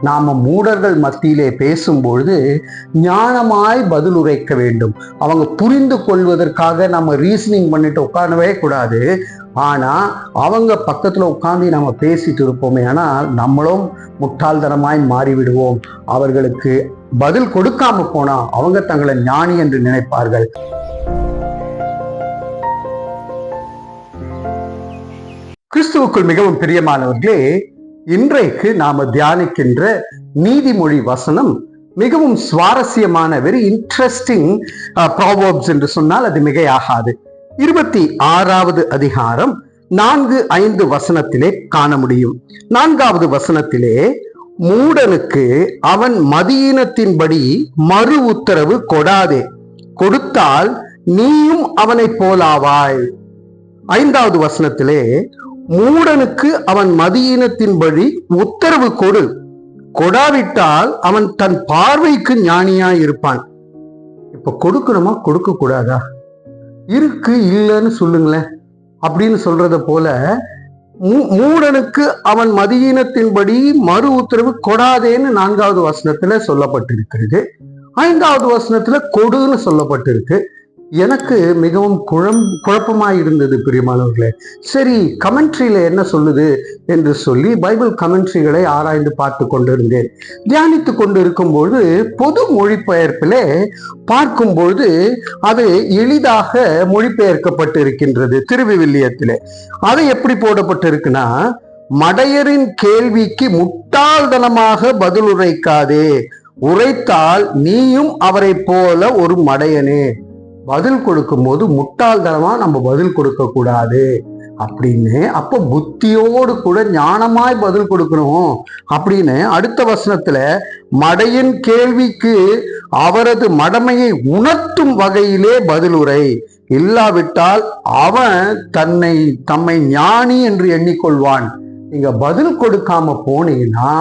நாம மூடர்கள் மத்தியிலே பேசும்பொழுது ஞானமாய் பதில் உரைக்க வேண்டும். அவங்க புரிந்து கொள்வதற்காக நம்ம ரீசனிங் பண்ணிட்டு உட்காரவே கூடாது. ஆனா அவங்க பக்கத்துல உட்கார்ந்து நம்ம பேசிட்டு இருப்போமே ஆனால் நம்மளும் முட்டாள்தனமாய் மாறிவிடுவோம். அவர்களுக்கு பதில் கொடுக்காம போனா அவங்க தங்களை ஞானி என்று நினைப்பார்கள். கிறிஸ்துவுக்குள் மிகவும் பிரியமானவர்களே இன்றைக்கு நாம தியானிக்கின்ற நீதிமொழி வசனம் மிகவும் சுவாரஸ்யமான வெரி இன்ட்ரெஸ்டிங் ப்ராவர்ப்ஸ் என்று சொன்னால் அது மிகையாகாது. இருபத்தி ஆறாவது அதிகாரம் நான்கு ஐந்து வசனத்திலே காண முடியும். நான்காவது வசனத்திலே மூடனுக்கு அவன் மதியினத்தின்படி மறு உத்தரவு கொடாதே. கொடுத்தால் நீயும் அவனை போலாவாய். ஐந்தாவது வசனத்திலே மூடனுக்கு அவன் மதியினத்தின்படி உத்தரவு கொடு. கொடாவிட்டால் அவன் தன் பார்வைக்கு ஞானியா இருப்பான் இப்ப கொடுக்கணுமா? கொடுக்க கூடாதா இருக்கு இல்லைன்னு சொல்லுங்களேன். அப்படின்னு சொல்றத போல மூ- மூடனுக்கு அவன் மதியினத்தின்படி மறு உத்தரவு கொடாதேன்னு நான்காவது வசனத்துல சொல்லப்பட்டிருக்கிறது. ஐந்தாவது வசனத்துல கொடுன்னு சொல்லப்பட்டிருக்கு. எனக்கு மிகவும் குழம் குழப்பமாக இருந்தது பிரியமானவர்களே. சரி கமெண்ட்ரியில் என்ன சொல்லுது என்று சொல்லி பைபிள் கமெண்ட்ரிகளை ஆராய்ந்து பார்த்து கொண்டிருந்தேன். தியானித்து கொண்டு இருக்கும்போது பொது மொழிபெயர்ப்பிலே பார்க்கும்பொழுது அது எளிதாக மொழிபெயர்க்கப்பட்டு இருக்கின்றது திருவிவிலியத்திலே அது எப்படி போடப்பட்டிருக்குன்னா மடையரின் கேள்விக்கு முட்டாள்தனமாக பதில் உரைக்காதே உரைத்தால் நீயும் அவரைப் போல ஒரு மடையனே. பதில் கொடுக்கும்போது முட்டாள்தனமாக நம்ம பதில் கொடுக்கக்கூடாது அப்படின்னு. அப்போ புத்தியோடு கூட ஞானமாய் பதில் கொடுக்கணும் அப்படின்னு அடுத்த வசனத்துல மடையின் கேள்விக்கு அவரது மடமையை உணர்த்தும் வகையிலே பதிலுரை இல்லாவிட்டால் அவன் தன்னை தம்மை ஞானி என்று எண்ணிக்கொள்வான். நீங்க பதில் கொடுக்காம போனீங்கன்னா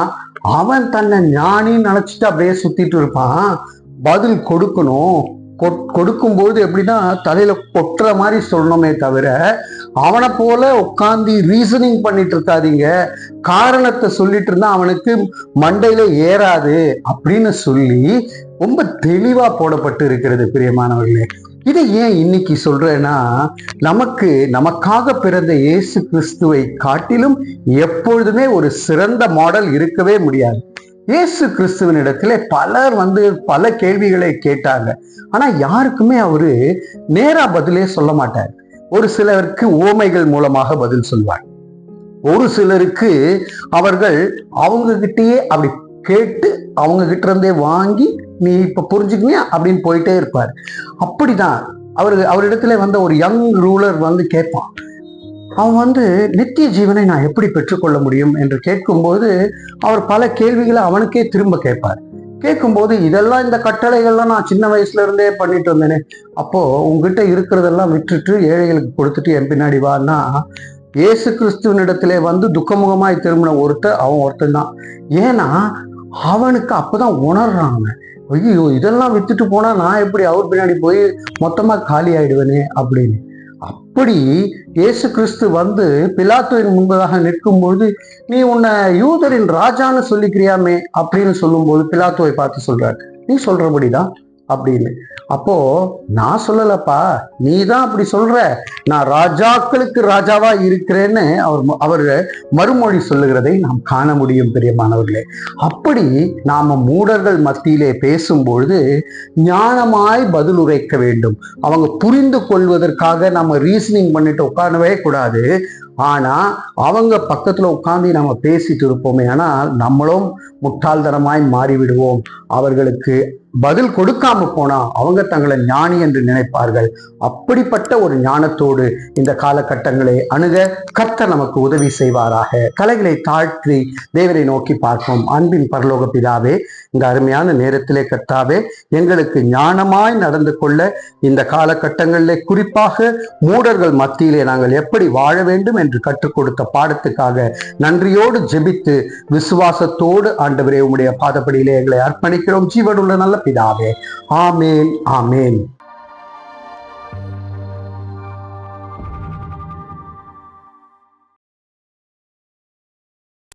அவன் தன்னை ஞானின்னு நினைச்சிட்டு அப்படியே சுத்திட்டு இருப்பான். பதில் கொடுக்கணும். கொடுக்கும்போது எப்படின்னா தலையில கொட்டுற மாதிரி சொல்லணுமே தவிர அவனை போல உட்காந்து ரீசனிங் பண்ணிட்டு இருக்காதீங்க. காரணத்தை சொல்லிட்டு இருந்தா அவனுக்கு மண்டையில ஏறாது அப்படின்னு சொல்லி ரொம்ப தெளிவா போடப்பட்டு இருக்கிறது பிரியமானவர்களே. இதை ஏன் இன்னைக்கு சொல்றேன்னா நமக்கு நமக்காக பிறந்த இயேசு கிறிஸ்துவை காட்டிலும் எப்பொழுதுமே ஒரு சிறந்த மாடல் இருக்கவே முடியாது. இயேசு கிறிஸ்துவின் இடத்துல பலர் வந்து பல கேள்விகளை கேட்டாங்க. ஆனா யாருக்குமே அவரு நேரா பதிலே சொல்ல மாட்டார். ஒரு சிலருக்கு ஓமைகள் மூலமாக பதில் சொல்வார். ஒரு சிலருக்கு அவர்கள் அவங்க கிட்டயே அப்படி கேட்டு அவங்க கிட்ட இருந்தே வாங்கி நீ இப்ப புரிஞ்சுக்கணியா அப்படின்னு போயிட்டே இருப்பார். அப்படிதான். அவரு அவரிடத்துல வந்த ஒரு யங் ரூலர் வந்து கேட்பான். அவன் வந்து நித்திய ஜீவனை நான் எப்படி பெற்றுக்கொள்ள முடியும் என்று கேட்கும்போது அவர் பல கேள்விகளை அவனுக்கே திரும்ப கேட்பார். கேட்கும்போது இதெல்லாம் இந்த கட்டளைகள்லாம் நான் சின்ன வயசுல இருந்தே பண்ணிட்டு வந்தேனே. அப்போ உங்ககிட்ட இருக்கிறதெல்லாம் விட்டுட்டு ஏழைகளுக்கு கொடுத்துட்டு என் பின்னாடி வான்னா இயேசு கிறிஸ்துவனிடத்திலே வந்து துக்கமுகமாய் திரும்பின ஒருத்தர் அவன் ஒருத்தன் தான். ஏன்னா அவனுக்கு அப்பதான் உணர்றாங்க. ஐயோ இதெல்லாம் வித்துட்டு போனா நான் எப்படி அவர் பின்னாடி போய் மொத்தமா காலி ஆயிடுவேனே? அப்படின்னு. அப்படி இயேசு கிறிஸ்து வந்து பிலாத்துவின் முன்பதாக நிற்கும்போது நீ உன்னை யூதரின் ராஜான்னு சொல்லிக்கிறியாமே? அப்படின்னு சொல்லும்போது பிலாத்துவை பார்த்து சொல்றாரு. நீ சொல்றபடிதான். அப்படின்னு. அப்போ நான் சொல்லலப்பா நீ தான் அப்படி சொல்ற. நான் ராஜாக்களுக்கு ராஜாவா இருக்கிறேன்னு அவர் அவர் மறுமொழி சொல்லுகிறதை நாம் காண முடியும் பெரியமானவர்களே அப்படி நாம மூடர்கள் மத்தியிலே பேசும்பொழுது ஞானமாய் பதில் உரைக்க வேண்டும். அவங்க புரிந்து கொள்வதற்காக நம்ம ரீசனிங் பண்ணிட்டு உட்காரவே கூடாது. ஆனா அவங்க பக்கத்துல உட்கார்ந்து நம்ம பேசிட்டு இருப்போமே ஆனால் நம்மளும் முட்டாள்தனமாய் மாறிவிடுவோம். அவர்களுக்கு பதில் கொடுக்காம போனா அவங்க தங்களை ஞானி என்று நினைப்பார்கள். அப்படிப்பட்ட ஒரு ஞானத்தோடு இந்த காலகட்டங்களை அணுக கர்த்தர் நமக்கு உதவி செய்வாராக. கலைகளை தாழ்த்தி தேவரை நோக்கி பார்ப்போம். அன்பின் பரலோக பிதாவே இந்த அருமையான நேரத்திலே கர்த்தாவே எங்களுக்கு ஞானமாய் நடந்து கொள்ள இந்த காலகட்டங்களிலே குறிப்பாக மூடர்கள் மத்தியிலே நாங்கள் எப்படி வாழ வேண்டும் என்று கற்றுக் கொடுத்த பாடத்துக்காக நன்றியோடு ஜெபித்து விசுவாசத்தோடு ஆண்டவரே உங்களுடைய பாதப்படியிலே எங்களை அர்ப்பணிக்கிறோம். ஜீவனுள்ள நல்ல பிதாவே. ஆமேன் ஆமேன்.